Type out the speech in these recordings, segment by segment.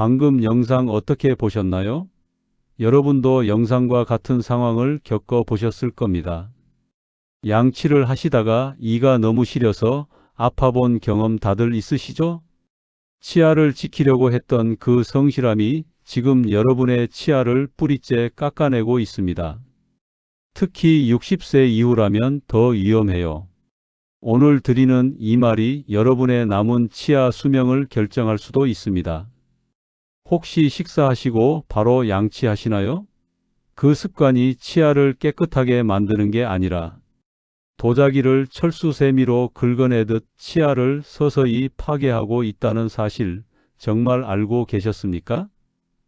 방금 영상 어떻게 보셨나요? 여러분도 영상과 같은 상황을 겪어 보셨을 겁니다. 양치를 하시다가 이가 너무 시려서 아파 본 경험 다들 있으시죠? 치아를 지키려고 했던 그 성실함이 지금 여러분의 치아를 뿌리째 깎아내고 있습니다. 특히 60세 이후라면 더 위험해요. 오늘 드리는 이 말이 여러분의 남은 치아 수명을 결정할 수도 있습니다. 혹시 식사하시고 바로 양치하시나요? 그 습관이 치아를 깨끗하게 만드는 게 아니라 도자기를 철수세미로 긁어내듯 치아를 서서히 파괴하고 있다는 사실 정말 알고 계셨습니까?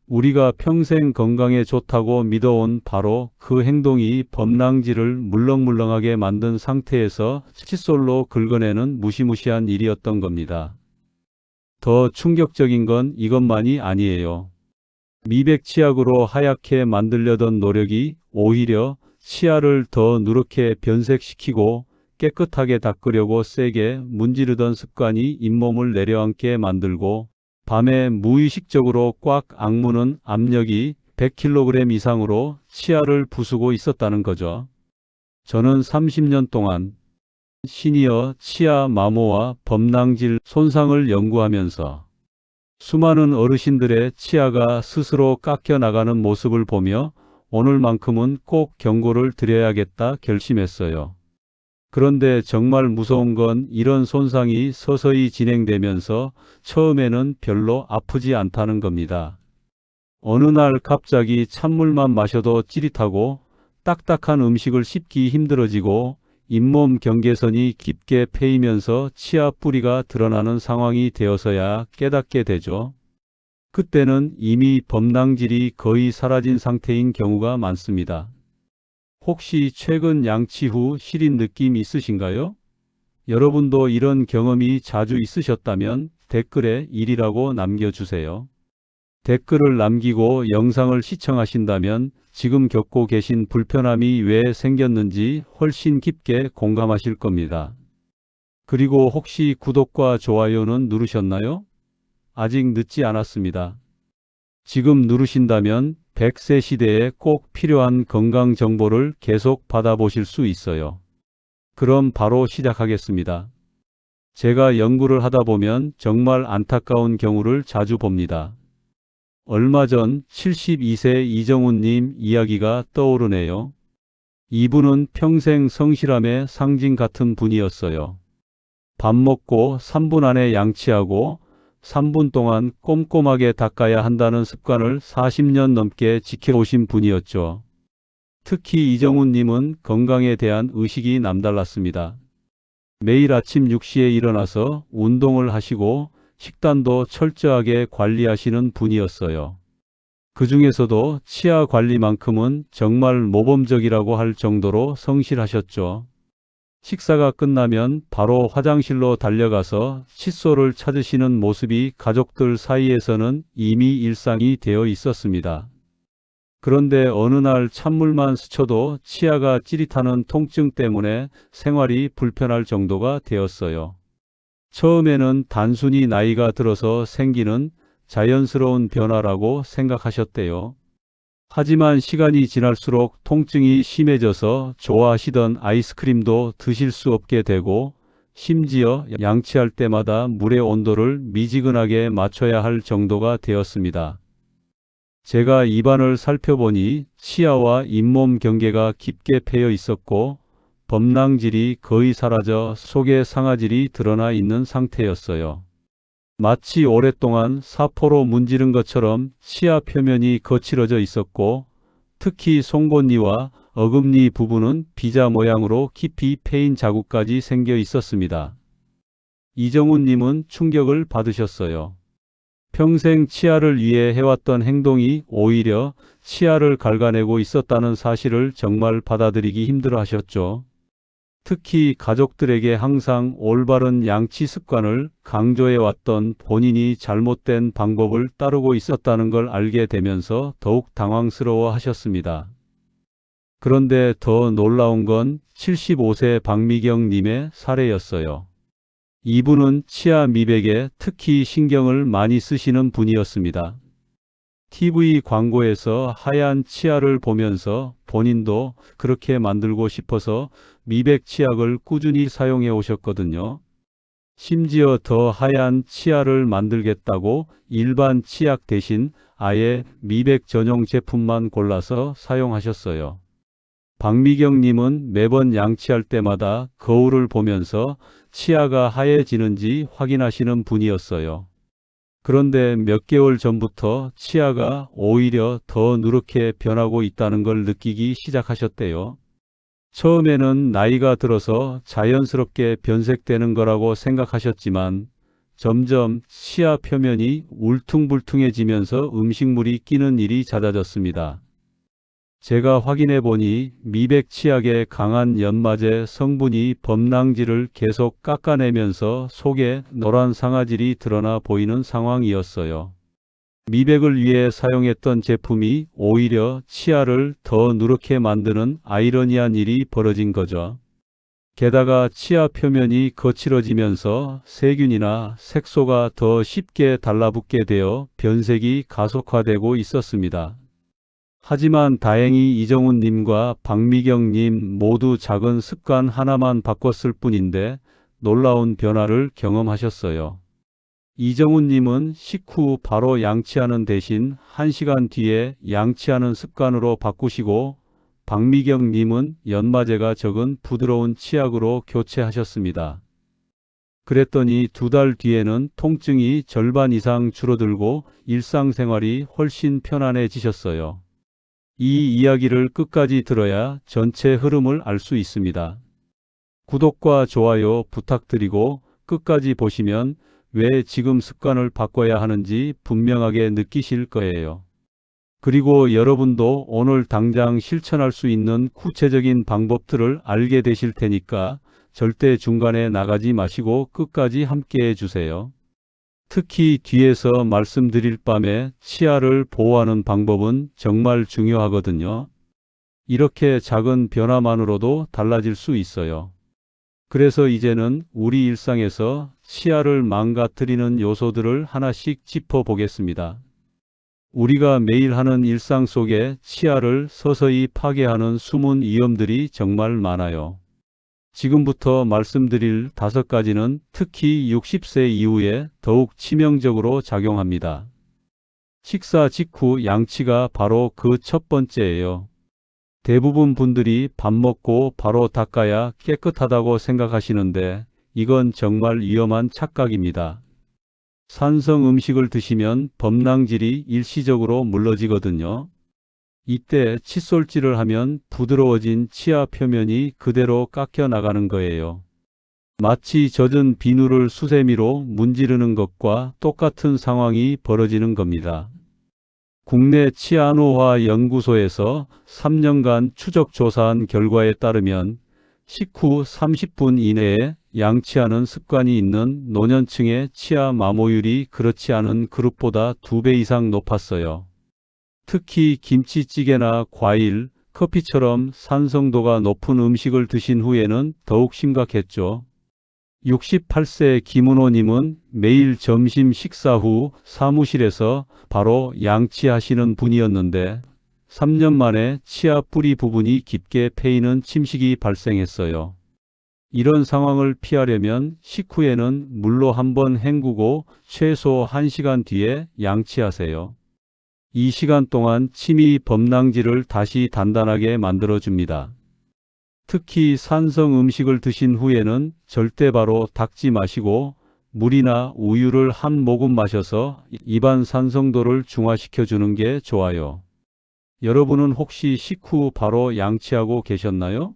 우리가 평생 건강에 좋다고 믿어온 바로 그 행동이 범랑지를 물렁물렁하게 만든 상태에서 칫솔로 긁어내는 무시무시한 일이었던 겁니다. 더 충격적인 건 이것만이 아니에요. 미백 치약으로 하얗게 만들려던 노력이 오히려 치아를 더 누렇게 변색시키고 깨끗하게 닦으려고 세게 문지르던 습관이 잇몸을 내려앉게 만들고 밤에 무의식적으로 꽉 악무는 압력이 100kg 이상으로 치아를 부수고 있었다는 거죠. 저는 30년 동안 시니어 치아 마모와 범낭질 손상을 연구하면서 수많은 어르신들의 치아가 스스로 깎여 나가는 모습을 보며 오늘만큼은 꼭 경고를 드려야겠다 결심했어요. 그런데 정말 무서운 건 이런 손상이 서서히 진행되면서 처음에는 별로 아프지 않다는 겁니다. 어느 날 갑자기 찬물만 마셔도 찌릿하고 딱딱한 음식을 씹기 힘들어지고 잇몸 경계선이 깊게 패이면서 치아 뿌리가 드러나는 상황이 되어서야 깨닫게 되죠. 그때는 이미 범낭질이 거의 사라진 상태인 경우가 많습니다. 혹시 최근 양치 후 시린 느낌 있으신가요? 여러분도 이런 경험이 자주 있으셨다면 댓글에 1이라고 남겨주세요. 댓글을 남기고 영상을 시청하신다면 지금 겪고 계신 불편함이 왜 생겼는지 훨씬 깊게 공감하실 겁니다. 그리고 혹시 구독과 좋아요는 누르셨나요? 아직 늦지 않았습니다. 지금 누르신다면 100세 시대에 꼭 필요한 건강 정보를 계속 받아보실 수 있어요. 그럼 바로 시작하겠습니다. 제가 연구를 하다 보면 정말 안타까운 경우를 자주 봅니다. 얼마 전 72세 이정훈님 이야기가 떠오르네요. 이분은 평생 성실함의 상징 같은 분이었어요. 밥 먹고 3분 안에 양치하고 3분 동안 꼼꼼하게 닦아야 한다는 습관을 40년 넘게 지켜오신 분이었죠. 특히 이정훈님은 건강에 대한 의식이 남달랐습니다. 매일 아침 6시에 일어나서 운동을 하시고 식단도 철저하게 관리하시는 분이었어요. 그 중에서도 치아 관리만큼은 정말 모범적이라고 할 정도로 성실하셨죠. 식사가 끝나면 바로 화장실로 달려가서 칫솔을 찾으시는 모습이 가족들 사이에서는 이미 일상이 되어 있었습니다. 그런데 어느 날 찬물만 스쳐도 치아가 찌릿하는 통증 때문에 생활이 불편할 정도가 되었어요. 처음에는 단순히 나이가 들어서 생기는 자연스러운 변화라고 생각하셨대요. 하지만 시간이 지날수록 통증이 심해져서 좋아하시던 아이스크림도 드실 수 없게 되고 심지어 양치할 때마다 물의 온도를 미지근하게 맞춰야 할 정도가 되었습니다. 제가 입안을 살펴보니 치아와 잇몸 경계가 깊게 패여 있었고 범랑질이 거의 사라져 속에 상아질이 드러나 있는 상태였어요. 마치 오랫동안 사포로 문지른 것처럼 치아 표면이 거칠어져 있었고 특히 송곳니와 어금니 부분은 비자 모양으로 깊이 패인 자국까지 생겨 있었습니다. 이정훈님은 충격을 받으셨어요. 평생 치아를 위해 해왔던 행동이 오히려 치아를 갉아내고 있었다는 사실을 정말 받아들이기 힘들어 하셨죠. 특히 가족들에게 항상 올바른 양치 습관을 강조해 왔던 본인이 잘못된 방법을 따르고 있었다는 걸 알게 되면서 더욱 당황스러워 하셨습니다. 그런데 더 놀라운 건 75세 박미경 님의 사례였어요. 이분은 치아 미백에 특히 신경을 많이 쓰시는 분이었습니다. TV 광고에서 하얀 치아를 보면서 본인도 그렇게 만들고 싶어서 미백 치약을 꾸준히 사용해 오셨거든요. 심지어 더 하얀 치아를 만들겠다고 일반 치약 대신 아예 미백 전용 제품만 골라서 사용하셨어요. 박미경님은 매번 양치할 때마다 거울을 보면서 치아가 하얘지는지 확인하시는 분이었어요. 그런데 몇 개월 전부터 치아가 오히려 더 누렇게 변하고 있다는 걸 느끼기 시작하셨대요. 처음에는 나이가 들어서 자연스럽게 변색되는 거라고 생각하셨지만 점점 치아 표면이 울퉁불퉁해지면서 음식물이 끼는 일이 잦아졌습니다. 제가 확인해 보니 미백 치약의 강한 연마제 성분이 범랑질을 계속 깎아내면서 속에 노란 상아질이 드러나 보이는 상황이었어요. 미백을 위해 사용했던 제품이 오히려 치아를 더 누렇게 만드는 아이러니한 일이 벌어진 거죠. 게다가 치아 표면이 거칠어지면서 세균이나 색소가 더 쉽게 달라붙게 되어 변색이 가속화되고 있었습니다. 하지만 다행히 이정훈님과 박미경님 모두 작은 습관 하나만 바꿨을 뿐인데 놀라운 변화를 경험하셨어요. 이정훈님은 식후 바로 양치하는 대신 1시간 뒤에 양치하는 습관으로 바꾸시고 박미경님은 연마제가 적은 부드러운 치약으로 교체하셨습니다. 그랬더니 두 달 뒤에는 통증이 절반 이상 줄어들고 일상생활이 훨씬 편안해지셨어요. 이 이야기를 끝까지 들어야 전체 흐름을 알 수 있습니다. 구독과 좋아요 부탁드리고 끝까지 보시면 왜 지금 습관을 바꿔야 하는지 분명하게 느끼실 거예요. 그리고 여러분도 오늘 당장 실천할 수 있는 구체적인 방법들을 알게 되실 테니까 절대 중간에 나가지 마시고 끝까지 함께 해주세요. 특히 뒤에서 말씀드릴 밤에 치아를 보호하는 방법은 정말 중요하거든요. 이렇게 작은 변화만으로도 달라질 수 있어요. 그래서 이제는 우리 일상에서 치아를 망가뜨리는 요소들을 하나씩 짚어보겠습니다. 우리가 매일 하는 일상 속에 치아를 서서히 파괴하는 숨은 위험들이 정말 많아요. 지금부터 말씀드릴 다섯 가지는 특히 60세 이후에 더욱 치명적으로 작용합니다. 식사 직후 양치가 바로 그 첫 번째예요. 대부분 분들이 밥 먹고 바로 닦아야 깨끗하다고 생각하시는데 이건 정말 위험한 착각입니다. 산성 음식을 드시면 범랑질이 일시적으로 물러지거든요. 이때 칫솔질을 하면 부드러워진 치아 표면이 그대로 깎여 나가는 거예요. 마치 젖은 비누를 수세미로 문지르는 것과 똑같은 상황이 벌어지는 겁니다. 국내 치아노화 연구소에서 3년간 추적 조사한 결과에 따르면 식후 30분 이내에 양치하는 습관이 있는 노년층의 치아 마모율이 그렇지 않은 그룹보다 2배 이상 높았어요. 특히 김치찌개나 과일, 커피처럼 산성도가 높은 음식을 드신 후에는 더욱 심각했죠. 68세 김은호님은 매일 점심 식사 후 사무실에서 바로 양치하시는 분이었는데 3년 만에 치아 뿌리 부분이 깊게 패이는 침식이 발생했어요. 이런 상황을 피하려면 식후에는 물로 한번 헹구고 최소 1시간 뒤에 양치하세요. 이 시간 동안 침이 범랑질을 다시 단단하게 만들어줍니다. 특히 산성 음식을 드신 후에는 절대 바로 닦지 마시고 물이나 우유를 한 모금 마셔서 입안 산성도를 중화시켜 주는 게 좋아요. 여러분은 혹시 식후 바로 양치하고 계셨나요?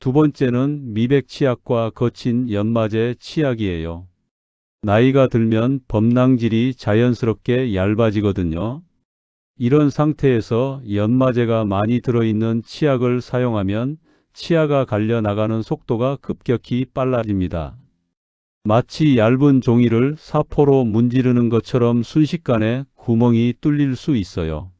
두 번째는 미백 치약과 거친 연마제 치약이에요. 나이가 들면 범랑질이 자연스럽게 얇아지거든요. 이런 상태에서 연마제가 많이 들어있는 치약을 사용하면 치아가 갈려 나가는 속도가 급격히 빨라집니다. 마치 얇은 종이를 사포로 문지르는 것처럼 순식간에 구멍이 뚫릴 수 있어요.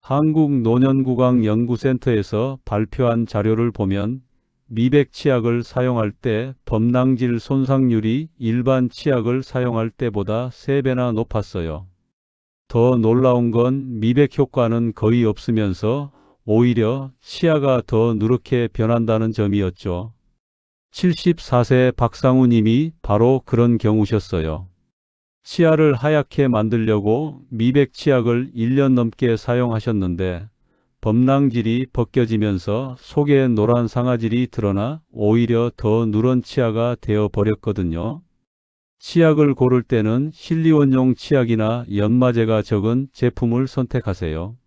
한국노년구강연구센터에서 발표한 자료를 보면 미백 치약을 사용할 때 범랑질 손상률이 일반 치약을 사용할 때보다 3배나 높았어요. 더 놀라운 건 미백 효과는 거의 없으면서 오히려 치아가 더 누렇게 변한다는 점이었죠. 74세 박상우 님이 바로 그런 경우셨어요. 치아를 하얗게 만들려고 미백 치약을 1년 넘게 사용하셨는데 범랑질이 벗겨지면서 속에 노란 상아질이 드러나 오히려 더 누런 치아가 되어 버렸거든요. 치약을 고를 때는 실리원용 치약이나 연마제가 적은 제품을 선택하세요.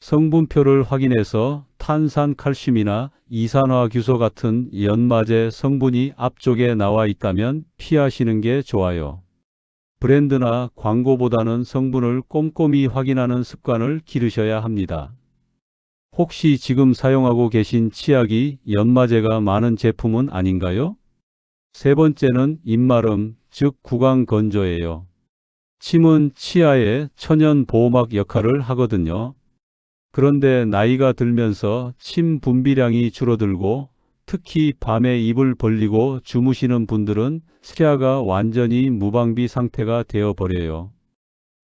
성분표를 확인해서 탄산 칼슘이나 이산화규소 같은 연마제 성분이 앞쪽에 나와 있다면 피하시는 게 좋아요. 브랜드나 광고보다는 성분을 꼼꼼히 확인하는 습관을 기르셔야 합니다. 혹시 지금 사용하고 계신 치약이 연마제가 많은 제품은 아닌가요? 세 번째는 입마름, 즉 구강 건조예요. 침은 치아의 천연 보호막 역할을 하거든요. 그런데 나이가 들면서 침 분비량이 줄어들고 특히 밤에 입을 벌리고 주무시는 분들은 치아가 완전히 무방비 상태가 되어 버려요.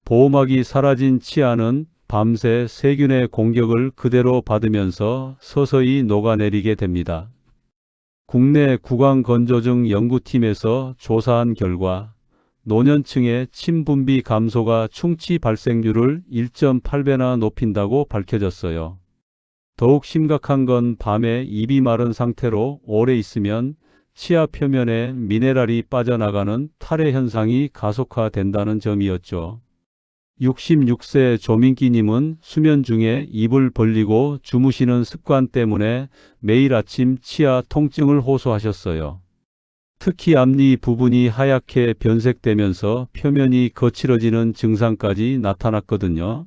보호막이 사라진 치아는 밤새 세균의 공격을 그대로 받으면서 서서히 녹아내리게 됩니다. 국내 구강건조증 연구팀에서 조사한 결과 노년층의 침분비 감소가 충치 발생률을 1.8배나 높인다고 밝혀졌어요. 더욱 심각한 건 밤에 입이 마른 상태로 오래 있으면 치아 표면에 미네랄이 빠져나가는 탈해 현상이 가속화된다는 점이었죠. 66세 조민기님은 수면 중에 입을 벌리고 주무시는 습관 때문에 매일 아침 치아 통증을 호소하셨어요. 특히 앞니 부분이 하얗게 변색되면서 표면이 거칠어지는 증상까지 나타났거든요.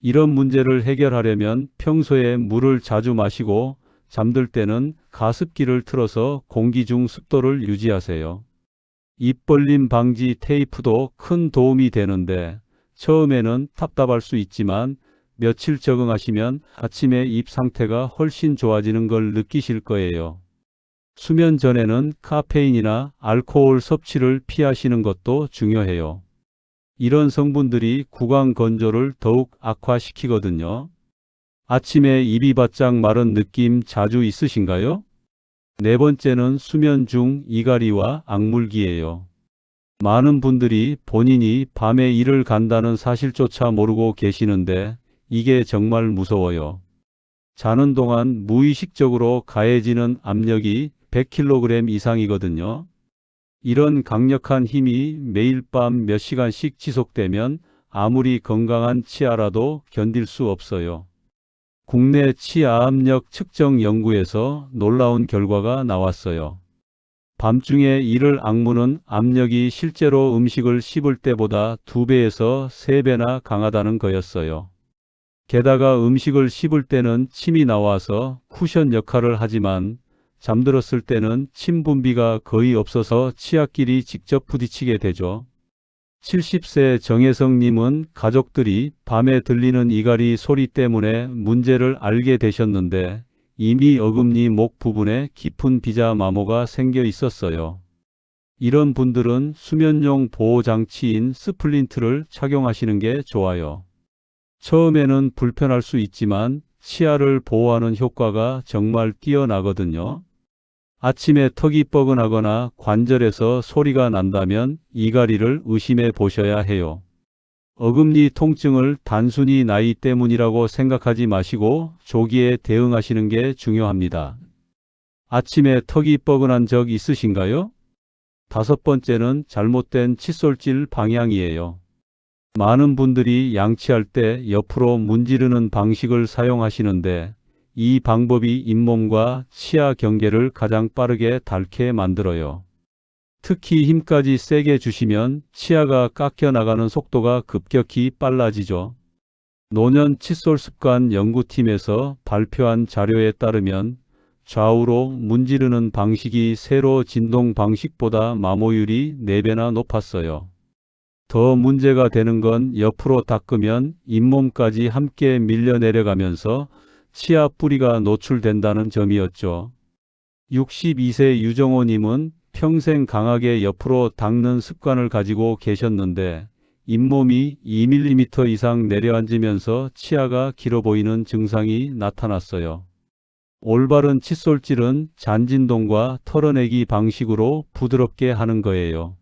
이런 문제를 해결하려면 평소에 물을 자주 마시고 잠들 때는 가습기를 틀어서 공기 중 습도를 유지하세요. 입 벌림 방지 테이프도 큰 도움이 되는데 처음에는 답답할 수 있지만 며칠 적응하시면 아침에 입 상태가 훨씬 좋아지는 걸 느끼실 거예요. 수면 전에는 카페인이나 알코올 섭취를 피하시는 것도 중요해요. 이런 성분들이 구강 건조를 더욱 악화시키거든요. 아침에 입이 바짝 마른 느낌 자주 있으신가요? 네 번째는 수면 중 이갈이와 악물기예요. 많은 분들이 본인이 밤에 일을 간다는 사실조차 모르고 계시는데 이게 정말 무서워요. 자는 동안 무의식적으로 가해지는 압력이 100kg 이상이거든요. 이런 강력한 힘이 매일 밤 몇 시간씩 지속되면 아무리 건강한 치아라도 견딜 수 없어요. 국내 치아 압력 측정 연구에서 놀라운 결과가 나왔어요. 밤중에 이를 악무는 압력이 실제로 음식을 씹을 때보다 2배에서 3배나 강하다는 거였어요. 게다가 음식을 씹을 때는 침이 나와서 쿠션 역할을 하지만 잠들었을 때는 침 분비가 거의 없어서 치아끼리 직접 부딪히게 되죠. 70세 정혜성님은 가족들이 밤에 들리는 이갈이 소리 때문에 문제를 알게 되셨는데 이미 어금니 목 부분에 깊은 비자 마모가 생겨 있었어요. 이런 분들은 수면용 보호장치인 스플린트를 착용하시는 게 좋아요. 처음에는 불편할 수 있지만 치아를 보호하는 효과가 정말 뛰어나거든요. 아침에 턱이 뻐근하거나 관절에서 소리가 난다면 이갈이를 의심해 보셔야 해요. 어금니 통증을 단순히 나이 때문이라고 생각하지 마시고 조기에 대응하시는 게 중요합니다. 아침에 턱이 뻐근한 적 있으신가요? 다섯 번째는 잘못된 칫솔질 방향이에요. 많은 분들이 양치할 때 옆으로 문지르는 방식을 사용하시는데 이 방법이 잇몸과 치아 경계를 가장 빠르게 닳게 만들어요. 특히 힘까지 세게 주시면 치아가 깎여 나가는 속도가 급격히 빨라지죠. 노년 칫솔 습관 연구팀에서 발표한 자료에 따르면 좌우로 문지르는 방식이 세로 진동 방식보다 마모율이 4배나 높았어요. 더 문제가 되는 건 옆으로 닦으면 잇몸까지 함께 밀려 내려가면서 치아 뿌리가 노출된다는 점이었죠. 62세 유정호님은 평생 강하게 옆으로 닦는 습관을 가지고 계셨는데 잇몸이 2mm 이상 내려앉으면서 치아가 길어 보이는 증상이 나타났어요. 올바른 칫솔질은 잔진동과 털어내기 방식으로 부드럽게 하는 거예요.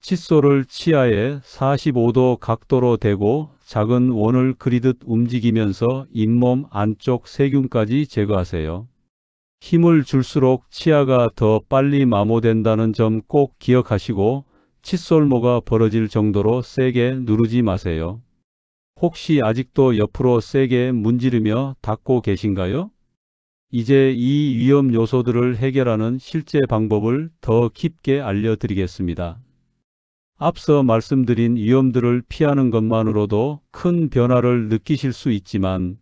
칫솔을 치아에 45도 각도로 대고 작은 원을 그리듯 움직이면서 잇몸 안쪽 세균까지 제거하세요. 힘을 줄수록 치아가 더 빨리 마모된다는 점 꼭 기억하시고 칫솔모가 벌어질 정도로 세게 누르지 마세요. 혹시 아직도 옆으로 세게 문지르며 닫고 계신가요? 이제 이 위험 요소들을 해결하는 실제 방법을 더 깊게 알려드리겠습니다. 앞서 말씀드린 위험들을 피하는 것만으로도 큰 변화를 느끼실 수 있지만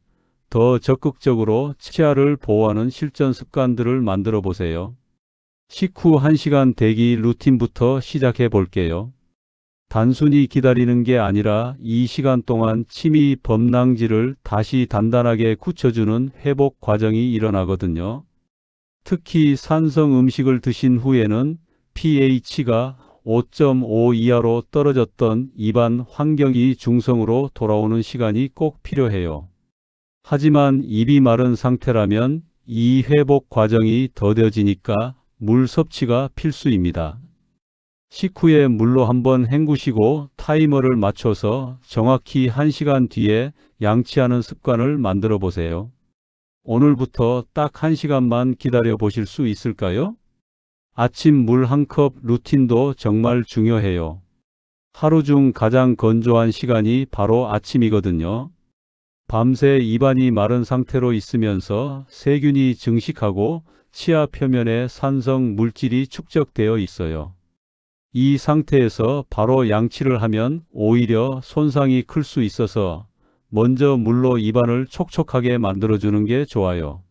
더 적극적으로 치아를 보호하는 실전 습관들을 만들어 보세요. 식후 1시간 대기 루틴부터 시작해 볼게요. 단순히 기다리는 게 아니라 이 시간 동안 침이 범랑지를 다시 단단하게 굳혀주는 회복 과정이 일어나거든요. 특히 산성 음식을 드신 후에는 pH가 5.5 이하로 떨어졌던 입안 환경이 중성으로 돌아오는 시간이 꼭 필요해요. 하지만 입이 마른 상태라면 이 회복 과정이 더뎌지니까 물 섭취가 필수입니다. 식후에 물로 한번 헹구시고 타이머를 맞춰서 정확히 1시간 뒤에 양치하는 습관을 만들어 보세요. 오늘부터 딱 1시간만 기다려 보실 수 있을까요? 아침 물 한 컵 루틴도 정말 중요해요. 하루 중 가장 건조한 시간이 바로 아침이거든요. 밤새 입안이 마른 상태로 있으면서 세균이 증식하고 치아 표면에 산성 물질이 축적되어 있어요. 이 상태에서 바로 양치를 하면 오히려 손상이 클 수 있어서 먼저 물로 입안을 촉촉하게 만들어주는 게 좋아요.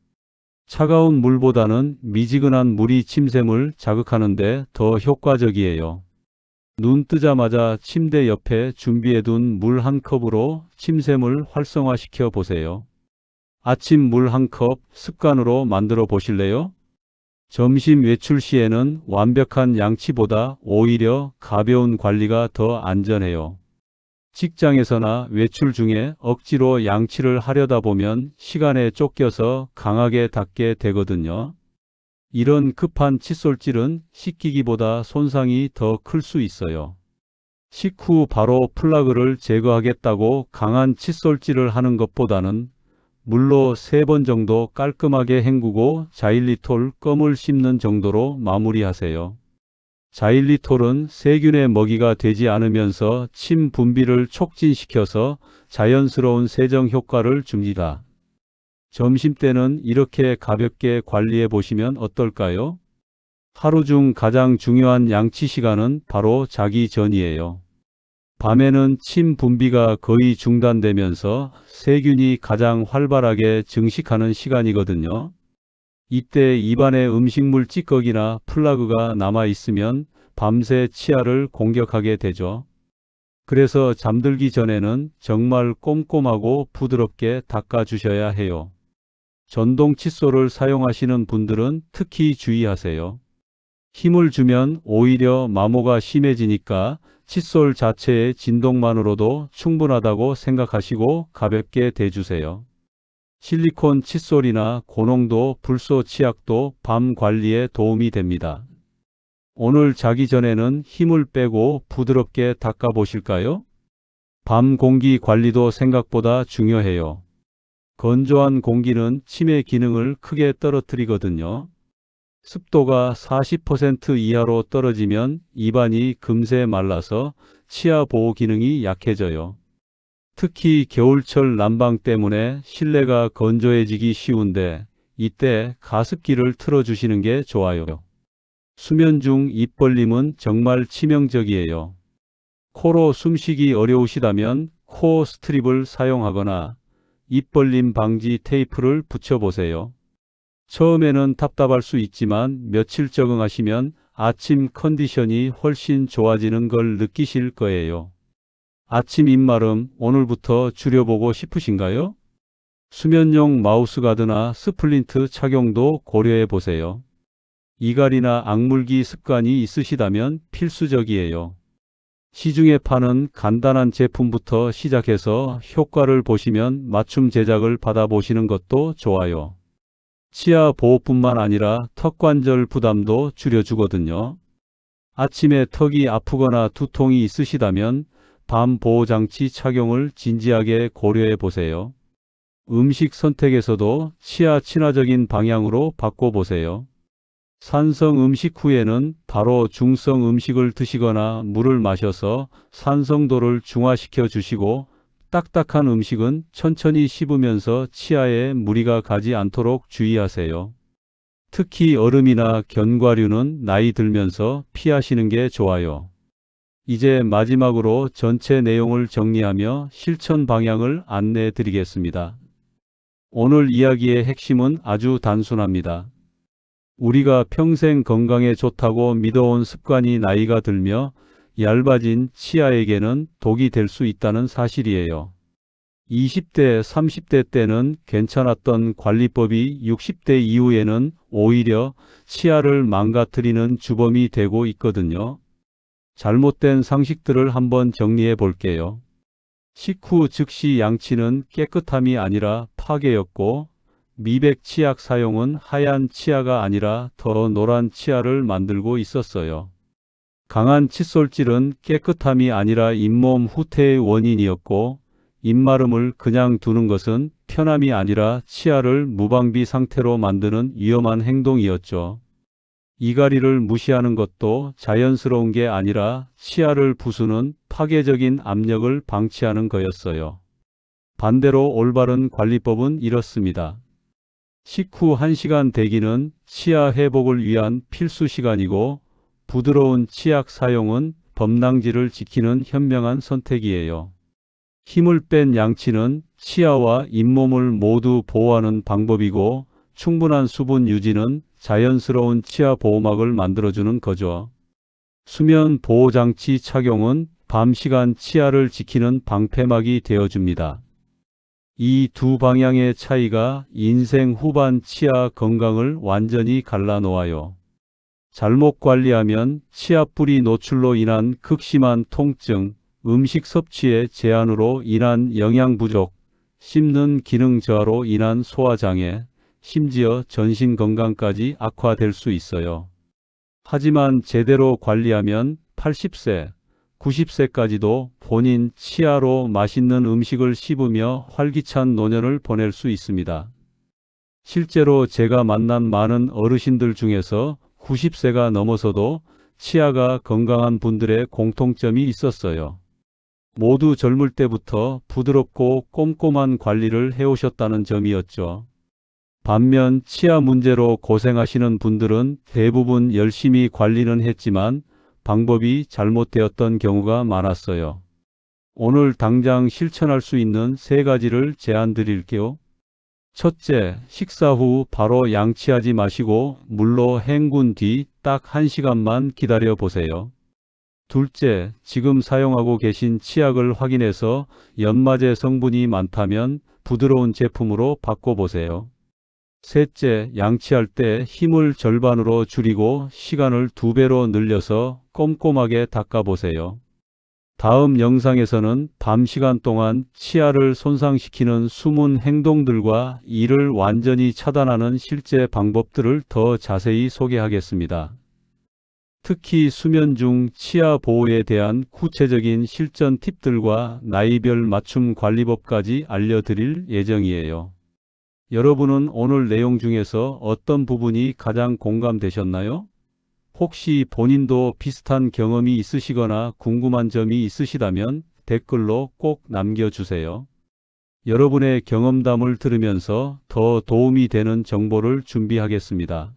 차가운 물보다는 미지근한 물이 침샘을 자극하는데 더 효과적이에요. 눈 뜨자마자 침대 옆에 준비해둔 물 한 컵으로 침샘을 활성화시켜 보세요. 아침 물 한 컵 습관으로 만들어 보실래요? 점심 외출 시에는 완벽한 양치보다 오히려 가벼운 관리가 더 안전해요. 직장에서나 외출 중에 억지로 양치를 하려다 보면 시간에 쫓겨서 강하게 닿게 되거든요. 이런 급한 칫솔질은 씻기기보다 손상이 더 클 수 있어요. 식후 바로 플라그를 제거하겠다고 강한 칫솔질을 하는 것보다는 물로 세 번 정도 깔끔하게 헹구고 자일리톨 껌을 씹는 정도로 마무리하세요. 자일리톨은 세균의 먹이가 되지 않으면서 침 분비를 촉진시켜서 자연스러운 세정 효과를 줍니다. 점심때는 이렇게 가볍게 관리해 보시면 어떨까요? 하루 중 가장 중요한 양치 시간은 바로 자기 전이에요. 밤에는 침 분비가 거의 중단되면서 세균이 가장 활발하게 증식하는 시간이거든요. 이때 입안에 음식물 찌꺼기나 플라그가 남아 있으면 밤새 치아를 공격하게 되죠. 그래서 잠들기 전에는 정말 꼼꼼하고 부드럽게 닦아주셔야 해요. 전동 칫솔을 사용하시는 분들은 특히 주의하세요. 힘을 주면 오히려 마모가 심해지니까 칫솔 자체의 진동만으로도 충분하다고 생각하시고 가볍게 대주세요. 실리콘 칫솔이나 고농도 불소 치약도 밤 관리에 도움이 됩니다. 오늘 자기 전에는 힘을 빼고 부드럽게 닦아 보실까요? 밤 공기 관리도 생각보다 중요해요. 건조한 공기는 치매 기능을 크게 떨어뜨리거든요. 습도가 40% 이하로 떨어지면 입안이 금세 말라서 치아 보호 기능이 약해져요. 특히 겨울철 난방 때문에 실내가 건조해지기 쉬운데 이때 가습기를 틀어주시는 게 좋아요. 수면 중 입 벌림은 정말 치명적이에요. 코로 숨쉬기 어려우시다면 코 스트립을 사용하거나 입 벌림 방지 테이프를 붙여보세요. 처음에는 답답할 수 있지만 며칠 적응하시면 아침 컨디션이 훨씬 좋아지는 걸 느끼실 거예요. 아침 입마름 오늘부터 줄여보고 싶으신가요? 수면용 마우스 가드나 스플린트 착용도 고려해 보세요. 이갈이나 악물기 습관이 있으시다면 필수적이에요. 시중에 파는 간단한 제품부터 시작해서 효과를 보시면 맞춤 제작을 받아보시는 것도 좋아요. 치아 보호뿐만 아니라 턱 관절 부담도 줄여주거든요. 아침에 턱이 아프거나 두통이 있으시다면 밤 보호 장치 착용을 진지하게 고려해 보세요. 음식 선택에서도 치아 친화적인 방향으로 바꿔보세요. 산성 음식 후에는 바로 중성 음식을 드시거나 물을 마셔서 산성도를 중화시켜 주시고 딱딱한 음식은 천천히 씹으면서 치아에 무리가 가지 않도록 주의하세요. 특히 얼음이나 견과류는 나이 들면서 피하시는 게 좋아요. 이제 마지막으로 전체 내용을 정리하며 실천 방향을 안내해 드리겠습니다. 오늘 이야기의 핵심은 아주 단순합니다. 우리가 평생 건강에 좋다고 믿어온 습관이 나이가 들며 얇아진 치아에게는 독이 될 수 있다는 사실이에요. 20대, 30대 때는 괜찮았던 관리법이 60대 이후에는 오히려 치아를 망가뜨리는 주범이 되고 있거든요. 잘못된 상식들을 한번 정리해 볼게요. 식후 즉시 양치는 깨끗함이 아니라 파괴였고 미백 치약 사용은 하얀 치아가 아니라 더 노란 치아를 만들고 있었어요. 강한 칫솔질은 깨끗함이 아니라 잇몸 후퇴의 원인이었고 입마름을 그냥 두는 것은 편함이 아니라 치아를 무방비 상태로 만드는 위험한 행동이었죠. 이갈이를 무시하는 것도 자연스러운 게 아니라 치아를 부수는 파괴적인 압력을 방치하는 거였어요. 반대로 올바른 관리법은 이렇습니다. 식후 1시간 대기는 치아 회복을 위한 필수 시간이고 부드러운 치약 사용은 범랑지를 지키는 현명한 선택이에요. 힘을 뺀 양치는 치아와 잇몸을 모두 보호하는 방법이고 충분한 수분 유지는 자연스러운 치아 보호막을 만들어주는 거죠. 수면 보호장치 착용은 밤 시간 치아를 지키는 방패막이 되어줍니다. 이 두 방향의 차이가 인생 후반 치아 건강을 완전히 갈라놓아요. 잘못 관리하면 치아 뿌리 노출로 인한 극심한 통증, 음식 섭취의 제한으로 인한 영양 부족, 씹는 기능 저하로 인한 소화장애, 심지어 전신 건강까지 악화될 수 있어요. 하지만 제대로 관리하면 80세, 90세까지도 본인 치아로 맛있는 음식을 씹으며 활기찬 노년을 보낼 수 있습니다. 실제로 제가 만난 많은 어르신들 중에서 90세가 넘어서도 치아가 건강한 분들의 공통점이 있었어요. 모두 젊을 때부터 부드럽고 꼼꼼한 관리를 해오셨다는 점이었죠. 반면 치아 문제로 고생하시는 분들은 대부분 열심히 관리는 했지만 방법이 잘못되었던 경우가 많았어요. 오늘 당장 실천할 수 있는 세 가지를 제안 드릴게요. 첫째, 식사 후 바로 양치하지 마시고 물로 헹군 뒤 딱 1시간만 기다려 보세요. 둘째, 지금 사용하고 계신 치약을 확인해서 연마제 성분이 많다면 부드러운 제품으로 바꿔보세요. 셋째, 양치할 때 힘을 절반으로 줄이고 시간을 두 배로 늘려서 꼼꼼하게 닦아보세요. 다음 영상에서는 밤 시간 동안 치아를 손상시키는 숨은 행동들과 이를 완전히 차단하는 실제 방법들을 더 자세히 소개하겠습니다. 특히 수면 중 치아 보호에 대한 구체적인 실전 팁들과 나이별 맞춤 관리법까지 알려드릴 예정이에요. 여러분은 오늘 내용 중에서 어떤 부분이 가장 공감되셨나요? 혹시 본인도 비슷한 경험이 있으시거나 궁금한 점이 있으시다면 댓글로 꼭 남겨주세요. 여러분의 경험담을 들으면서 더 도움이 되는 정보를 준비하겠습니다.